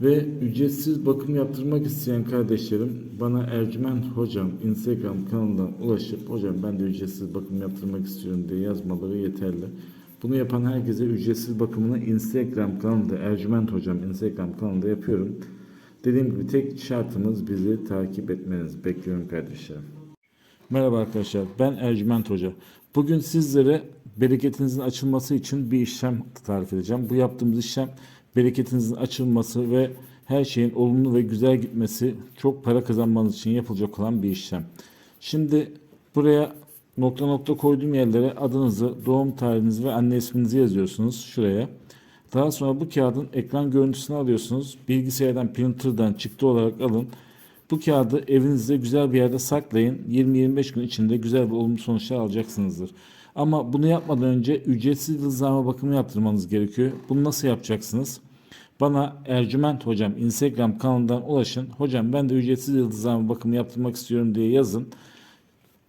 Ve ücretsiz bakım yaptırmak isteyen kardeşlerim bana Ercüment Hocam Instagram kanalından ulaşıp hocam ben de ücretsiz bakım yaptırmak istiyorum diye yazmaları yeterli. Bunu yapan herkese ücretsiz bakımını Instagram kanalında Ercüment Hocam Instagram kanalında yapıyorum. Dediğim gibi tek şartımız bizi takip etmeniz. Bekliyorum kardeşlerim. Merhaba arkadaşlar ben Ercüment Hoca. Bugün sizlere bereketinizin açılması için bir işlem tarif edeceğim. Bu yaptığımız işlem bereketinizin açılması ve her şeyin olumlu ve güzel gitmesi, çok para kazanmanız için yapılacak olan bir işlem. Şimdi buraya nokta nokta koyduğum yerlere adınızı, doğum tarihinizi ve anne isminizi yazıyorsunuz şuraya. Daha sonra bu kağıdın ekran görüntüsünü alıyorsunuz. Bilgisayardan, printer'dan çıktı olarak alın. Bu kağıdı evinizde güzel bir yerde saklayın. 20-25 gün içinde güzel bir olumlu sonuçlar alacaksınızdır. Ama bunu yapmadan önce ücretsiz yıldızlama bakımı yaptırmanız gerekiyor. Bunu nasıl yapacaksınız? Bana Ercüment Hocam Instagram kanalından ulaşın. Hocam ben de ücretsiz yıldızlama bakımı yaptırmak istiyorum diye yazın.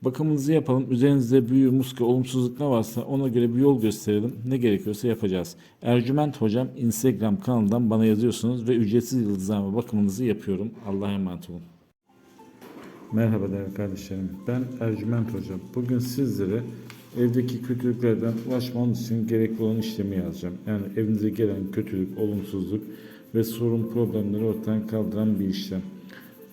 Bakımınızı yapalım. Üzerinizde büyü, muska, olumsuzluk ne varsa ona göre bir yol gösterelim. Ne gerekiyorsa yapacağız. Ercüment Hocam Instagram kanalından bana yazıyorsunuz ve ücretsiz yıldızlama bakımınızı yapıyorum. Allah'a emanet olun. Merhaba değerli kardeşlerim. Ben Ercüment Hocam. Bugün sizlere evdeki kötülüklerden ulaşmanız için gerekli olan işlemi yazacağım. Yani evinize gelen kötülük, olumsuzluk ve sorun problemleri ortadan kaldıran bir işlem.